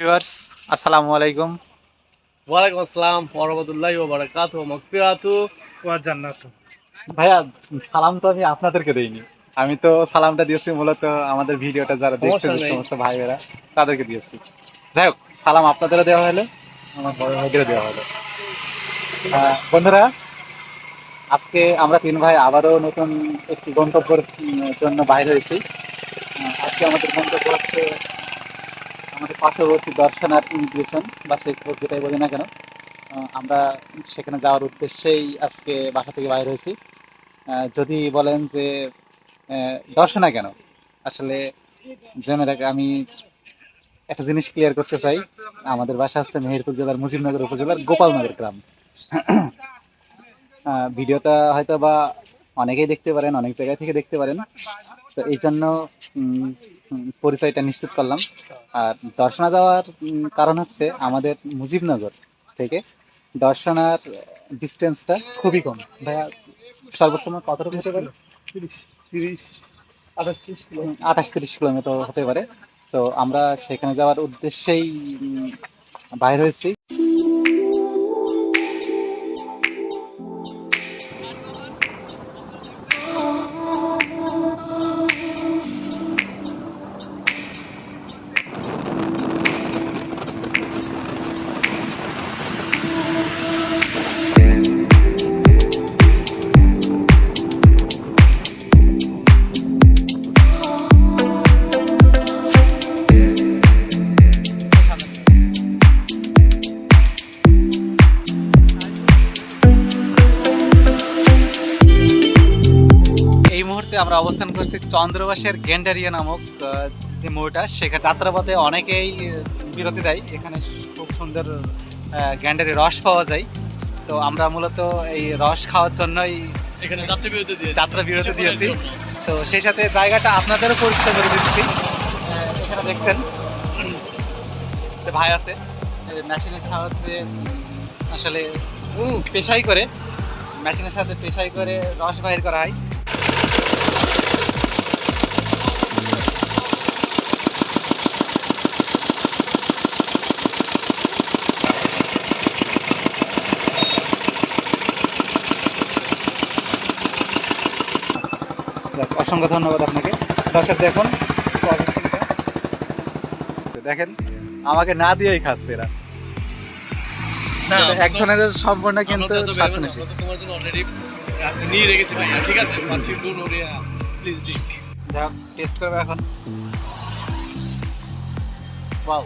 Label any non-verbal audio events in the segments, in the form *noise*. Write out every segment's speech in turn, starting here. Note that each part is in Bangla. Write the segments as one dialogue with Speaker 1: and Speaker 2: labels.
Speaker 1: ভিউয়ার্স আসসালামু আলাইকুম।
Speaker 2: ওয়ালাইকুম আসসালাম ওরহমতুল্লাহি ওয়া বারাকাতুহু মাগফিরাতু।
Speaker 3: ওয়া জান্নাত।
Speaker 1: ভাইয়া সালাম তো আমি আপনাদেরকে দেইনি। আমি তো সালামটা দিয়েছি মূলত আমাদের ভিডিওটা যারা দেখছে যে। সমস্ত ভাইয়েরা তাদেরকে দিয়েছি। যাই হোক সালাম আপনাদেরও দেওয়া হলো আমার বড় ভাইদেরও দেওয়া হলো। বন্ধুরা আজকে আমরা তিন ভাই আবারও নতুন একটি গন্তব্যের জন্য বাইর হয়েছি। আজকে আমাদের গন্তব্য হচ্ছে আমাদের পার্শ্ববর্তী দর্শন আর ইমিগ্রেশন বা চেকপোস্ট যেটাই বলি না কেন আমরা সেখানে যাওয়ার উদ্দেশ্যেই আজকে বাসা থেকে বাইর হয়েছি। যদি বলেন যে দর্শনা কেন? আসলে জেনে আমি একটা জিনিস ক্লিয়ার করতে চাই। আমাদের বাসা হচ্ছে মেহেরপুর জেলার মুজিবনগর উপজেলার গোপালনগর গ্রাম। ভিডিওটা হয়তো বা অনেকেই দেখতে পারেন, অনেক জায়গায় থেকে দেখতে পারেন। তো এই জন্য পরিচয়টা নিশ্চিত করলাম। আর দর্শনা যাওয়ার কারণ হচ্ছে আমাদের মুজিবনগর থেকে দর্শনার ডিস্টেন্সটা খুবই কম। ভাইয়া সর্বোচ্চ কতটুকু হতে পারে?
Speaker 3: তিরিশ তিরিশ আঠাশ ত্রিশ
Speaker 1: কিলোমিটার হতে পারে। তো আমরা সেখানে যাওয়ার উদ্দেশ্যেই বাইর হয়েছি। আমরা অবস্থান করছি চন্দ্রবাসের গেন্ডারিয়া নামক যে মোড়টা সেখানে যাত্রাপথে অনেকেই বিরতি দেয়। এখানে খুব সুন্দর গ্যান্ডারি রস পাওয়া যায়। তো আমরা মূলত এই রস খাওয়ার জন্যই
Speaker 2: এখানে যাত্রী বিরতি
Speaker 1: দিয়েছি। তো সেই সাথে জায়গাটা আপনাদেরও পরিচিত করে দিচ্ছি। এখানে দেখছেন। যে ভাই আছে। মেশিনের সাহায্যে আসলে পেশাই করে। মেশিনের সাথে পেশাই করে রস বাইর করা হয়। অসংখ্য ধন্যবাদ আপনাকে। দর্শক দেখুন দেখেন আমাকে না দিয়েই খাচ্ছে এরা। এক ধরনের সম্পূর্ণ কিন্তু
Speaker 2: নিয়ে রেখেছি ঠিক আছে? প্লিজ ড্রিঙ্ক
Speaker 1: টেস্ট করবে এখন। ওয়াও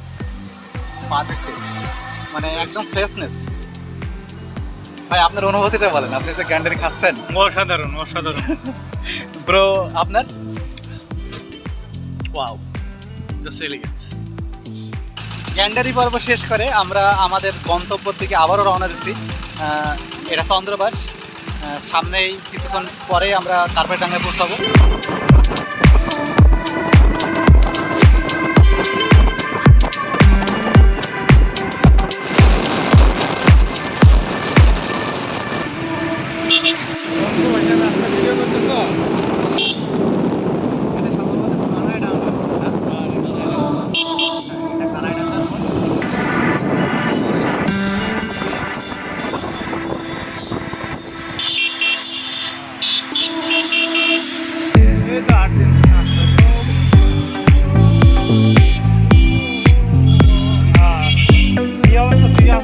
Speaker 1: পারফেক্ট টেস্ট মানে একদম ফ্রেশনেস ভাই আপনার অনুভূতিটা বলেন আপনি যে গ্যান্ডারি খাচ্ছেন।
Speaker 3: অসাধারণ অসাধারণ। *laughs*
Speaker 1: ব্রো আপনার?
Speaker 2: ওয়াও জাস্ট এলিগেন্স
Speaker 1: গ্যান্ডারি পর্ব শেষ করে আমরা আমাদের গন্তব্য থেকে আবারও রওনা দিচ্ছি এটা চন্দ্রবাস। সামনেই কিছুক্ষণ পরে আমরা কার্পেটাঙ্গায় পৌঁছাবো।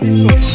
Speaker 3: 清。嗯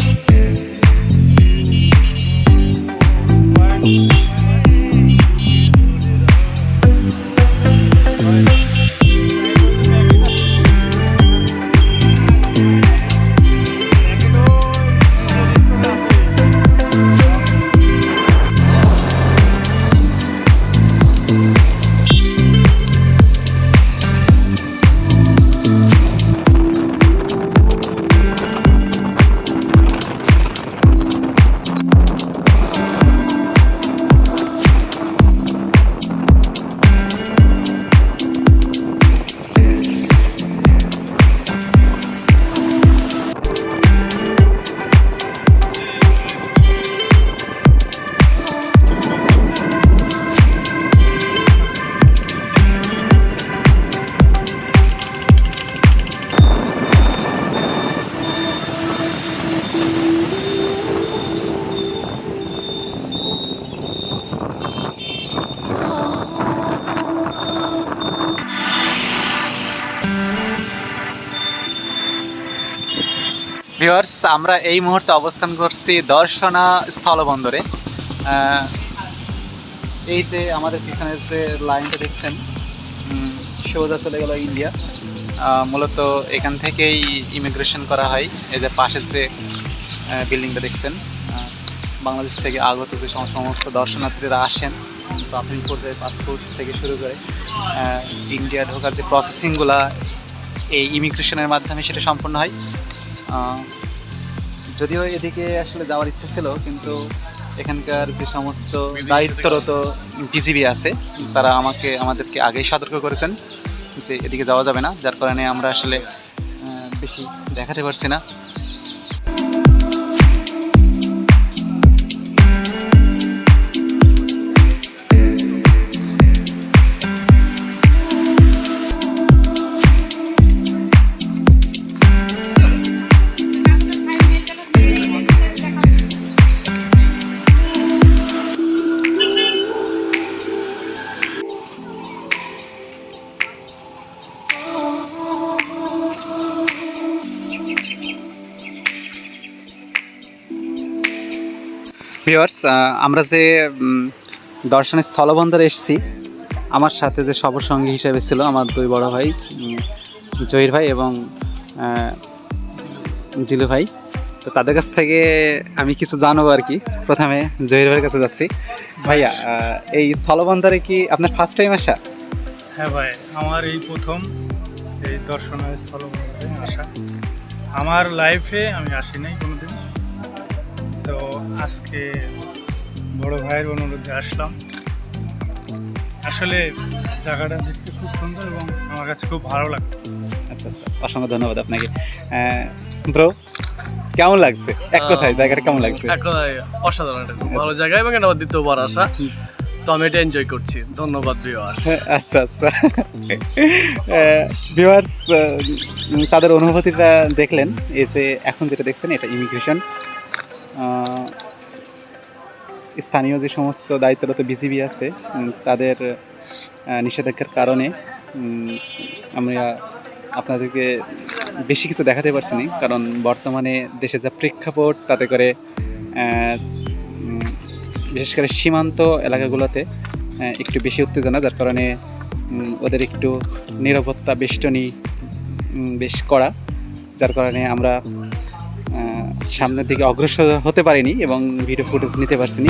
Speaker 1: ভিউয়ার্স আমরা এই মুহূর্তে অবস্থান করছি দর্শনা স্থলবন্দরে। এই যে আমাদের পিছনের যে লাইনটা দেখছেন সোজা চলে গেল ইন্ডিয়া। মূলত এখান থেকেই ইমিগ্রেশন করা হয়। এই যে পাশের যে বিল্ডিংটা দেখছেন বাংলাদেশ থেকে আগত যে সমস্ত দর্শনার্থীরা আসেন, প্রাথমিক পর্যায়ে পাসপোর্ট থেকে শুরু করে ইন্ডিয়া ঢোকার যে প্রসেসিংগুলা এই ইমিগ্রেশনের মাধ্যমে সেটা সম্পন্ন হয়। যদিও এদিকে আসলে যাওয়ার ইচ্ছা ছিল, কিন্তু এখানকার যে সমস্ত দায়িত্বরত বিজিবি আছে, তারা আমাকে, আমাদেরকে আগেই সতর্ক করেছেন যে এদিকে যাওয়া যাবে না, যার কারণে আমরা আসলে বেশি দেখাতে পারছি না। ভিওয়ার্স আমরা যে উম, দর্শনের স্থলবন্দরে এসেছি আমার সাথে যে সঙ্গী হিসেবে ছিল আমার দুই বড় ভাই জহির ভাই এবং দিলু ভাই। তো তাদের কাছ থেকে আমি কিছু জানব আর কি। প্রথমে জহির ভাইয়ের কাছে যাচ্ছি। ভাইয়া এই স্থলবন্দরে কি আপনার ফার্স্ট টাইম আসা?
Speaker 3: হ্যাঁ ভাই আমার এই প্রথম এই দর্শনীয় স্থল আসা। আমার লাইফে আমি আসি নাই কোনোদিন তো আজকে বড় ভাইয়ের অনুরোধে আসলাম। আসলে জায়গাটা দেখতে খুব সুন্দর এবং আমার কাছে খুব ভালো লাগে
Speaker 1: আচ্ছা আচ্ছা অসংখ্য ধন্যবাদ আপনাকে। ব্রো কেমন লাগছে? এক কথায় জায়গাটা কেমন লাগছে?
Speaker 2: এক কথায় অসাধারণ একটা খুব ভালো জায়গা এবং এটা দ্বিতীয়বার আসা। তো আমি এটা এনজয় করছি। ধন্যবাদ ভিউয়ার্স
Speaker 1: আচ্ছা আচ্ছা। ভিউয়ার্স তাদের অনুভূতিটা দেখলেন। এই যে এখন যেটা দেখছেন এটা ইমিগ্রেশন স্থানীয় যে সমস্ত দায়িত্বরত বিজিবি আছে তাদের নিষেধাজ্ঞার কারণে আমরা আপনাদেরকে বেশি কিছু দেখাতে পারছি না, কারণ বর্তমানে দেশে যা প্রেক্ষাপট, তাতে করে বিশেষ করে সীমান্ত এলাকাগুলোতে একটু বেশি উত্তেজনা, যার কারণে ওদের একটু নিরাপত্তা বেষ্টনী বেশ করা যার কারণে আমরা সামনের দিকে অগ্রসর হতে পারিনি এবং ভিডিও ফুটেজ নিতে পারছিনি